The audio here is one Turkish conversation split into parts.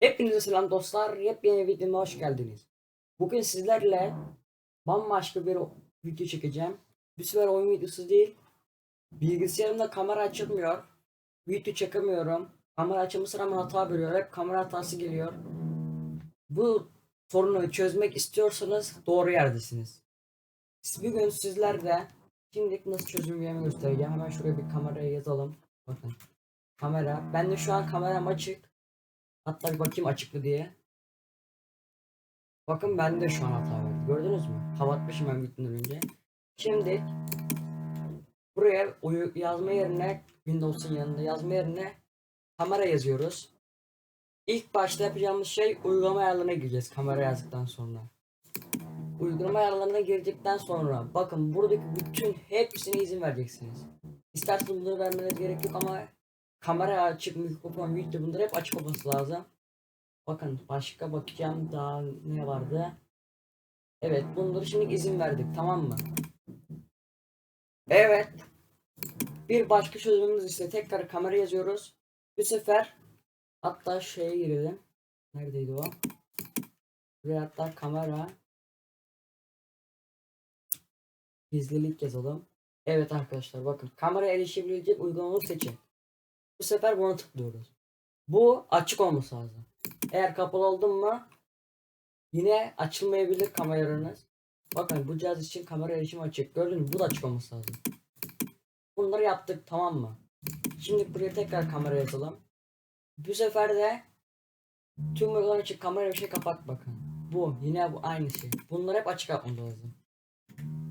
Hepinize selam dostlar. Yepyeni videoma hoş geldiniz. Bugün sizlerle bambaşka bir video çekeceğim. Bu sefer oyun videosu değil. Bilgisayarımda kamera açılmıyor. Video çekemiyorum. Kamera açılması rağmen hata veriyor. Hep kamera hatası geliyor. Bu sorunu çözmek istiyorsanız doğru yerdesiniz. Bugün sizlerle şimdilik nasıl çözümleyeceğimi göstereceğim. Hemen şuraya bir kameraya yazalım. Bakın. Kamera. Ben de şu an kameram açık. Hatta bir bakayım açık mı diye. Bakın ben de şu an hata verdi. Gördünüz mü? Kapatmışım ben bittiğinden önce. Şimdi buraya uyu yazma yerine Windows'un yanında yazma yerine kamera yazıyoruz. İlk başta yapacağımız şey uygulama ayarlarına gireceğiz kamera yazdıktan sonra. Uygulama ayarlarına girdikten sonra bakın buradaki bütün hepsine izin vereceksiniz. İsterseniz bunları vermeniz gerek yok ama kamera açık, mikrofon, video bunlar hep açık olması lazım. Bakın başka bakacağım daha ne vardı. Evet bunları şimdi izin verdik tamam mı? Evet. Bir başka çözümümüz ise tekrar kamera yazıyoruz. Bu sefer hatta şeye girelim. Neredeydi o? Buraya hatta kamera gizlilik yazalım. Evet arkadaşlar bakın kamera erişebilecek uygulamayı seçin. Bu sefer buna tıklıyoruz. Bu açık olması lazım. Eğer kapalı oldun mu yine açılmayabilir kameranız. Bakın bu cihaz için kamera erişimi açık. Gördün mü? Bu da açık olması lazım. Bunları yaptık tamam mı? Şimdi buraya tekrar kamera yazalım. Bu sefer de tüm uygulamalar açık kamera şey kapat bakın. Bu yine bu aynı şey. Bunları hep açık yapmamız lazım.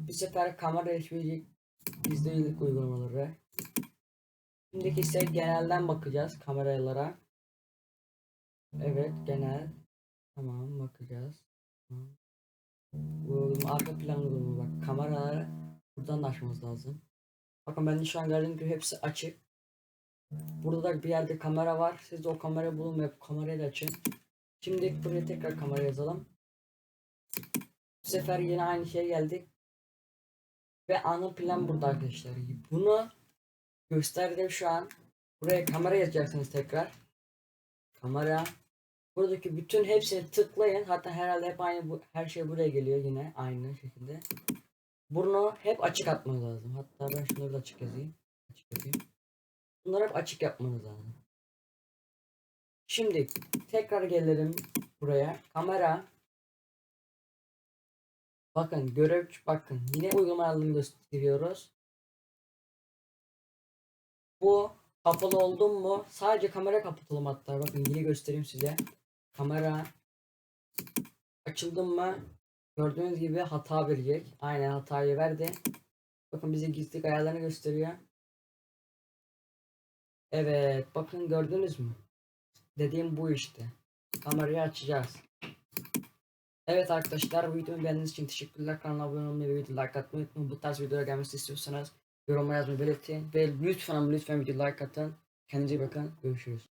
Bu sefer kamera erişebilecek gizlilik uygulamaları. Şimdiki ise genelden bakacağız kameralara. Evet genel. Tamam bakacağız. Bu arka plan uygulama bak kameraları buradan da açmamız lazım. Bakın ben şu an gördüğüm gibi hepsi açık. Burada da bir yerde kamera var. Siz de o kamerayı bulun ve kamerayı da açın. Şimdi buraya tekrar kamera yazalım. Bu sefer yine aynı şeye geldik. Ve ana plan burada arkadaşlar. Bunu gösterdim şu an. Buraya kamera yazacaksınız tekrar. Kamera. Buradaki bütün hepsini tıklayın. Hatta herhalde hep aynı bu her şey buraya geliyor yine aynı şekilde. Bunu hep açık atmanız lazım. Hatta ben şunları da açık yazayım. Açık yapayım. Bunları hep açık yapmanız lazım. Şimdi tekrar gelelim buraya. Kamera. Bakın görev bakın yine uygulama ayarlarını gösteriyoruz. Bu kapalı oldum mu? Sadece kamera kapatalım hatta. Bakın yine göstereyim size. Kamera açıldım mı? Gördüğünüz gibi hata verecek. Aynen hatayı verdi. Bakın bize gizlilik ayarlarını gösteriyor. Evet bakın gördünüz mü? Dediğim bu işte. Kamerayı açacağız. Evet arkadaşlar bu videomu beğendiğiniz için teşekkürler. Kanala abone olmayı ve video like atmayı unutmayın. Bu tarz videolar gelmesi istiyorsanız yorumlara yazmayı belirtin. Ve lütfen lütfen video like atın. Kendinize iyi bakın. Görüşürüz.